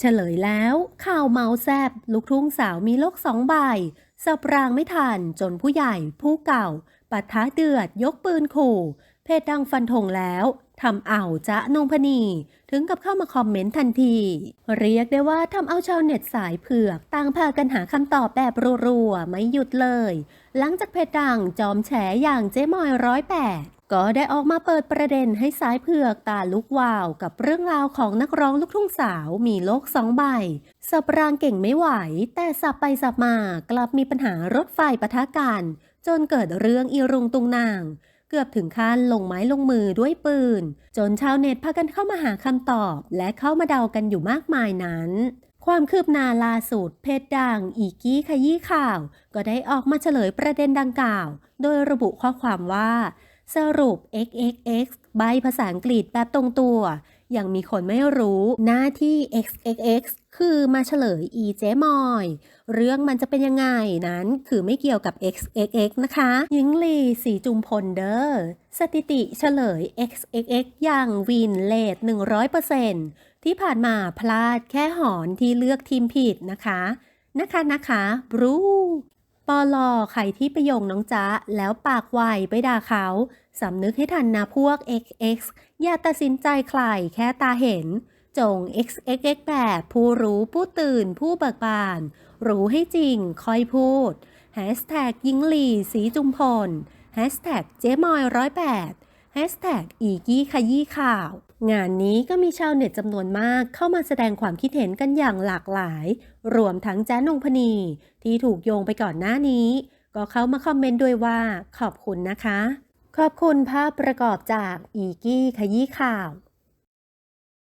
เฉลยแล้ว ข่าวเมาแซบลูกทุ่งสาวมีโลกสองใบสับรางไม่ทันจนผู้ใหญ่ผู้เก่าปะทะเดือดยกปืนขู่ เพจดังฟันธงแล้วทำเอาจ๊ะนงพนี ถึงกับเข้ามาคอมเมนต์ทันที เรียกได้ว่าทำเอาชาวเน็ตสายเผือก ต่างพากันหาคำตอบแบบรัวๆ ไม่หยุดเลย หลังจากเพจดังจอมแฉอย่างเจ๊มอยร้อยแปด ก็ได้ออกมาเปิดประเด็นให้สายเผือกตาลุกวาวกับเรื่องราวของนักร้องลูกทุ่งสาวมีโลกสองใบ สับรางเก่งไม่ไหว แต่สับไปสับมากลับมีปัญหารถไฟปะทะกัน จนเกิดเรื่องอีรุงตุงนาง เกือบถึงขั้นลงไม้ลงมือด้วยปืน จนชาวเน็ตพากันเข้ามาหาคำตอบ และเข้ามาเดากันอยู่มากมายนั้นความคืบหน้าล่าสุดเพจดัง อีกี้ขยี้ข่าว ก็ได้ออกมาเฉลยประเด็นดังกล่าว โดยระบุข้อความว่า สรุป xxx ใบภาษาอังกฤษแบบตรงตัว ยังมีคนไม่รู้หน้าที่ xxx คือมาเฉลย e เจมอย เรื่องมันจะเป็นยังไงนั้นคือไม่เกี่ยวกับ xxx นะคะหญิงลีสีจุมพลเดอร์สถิติเฉลย xxx อย่างวินเลท100%ที่ผ่านมาพลาดแค่หอนที่เลือกทีมผิดนะคะ นะคะนะคะบรู ปอลอไข่ที่ไปโยงน้องจ๊ะแล้วปากไวไปด่าเขาสำนึกให้ทันนะพวก XX อย่าตัดสินใจใครแค่ตาเห็น จง XXX แบบผู้รู้ผู้ตื่นผู้เบิกบาน รู้ให้จริงคอยพูด Hashtag ยิงหลีสีจุมพล Hashtag เจ๊มอยร้อยแปด อีกี้ขยี้ข่าว งานนี้ก็มีชาวเน็ตจำนวนมากเข้ามาแสดงความคิดเห็นกันอย่างหลากหลาย รวมทั้งแจ้นงพนี ที่ถูกโยงไปก่อนหน้านี้ ก็เข้ามาคอมเมนต์ด้วยว่าขอบคุณนะคะ ขอบคุณภาพประกอบจากอีกี้ขยี้ข่าว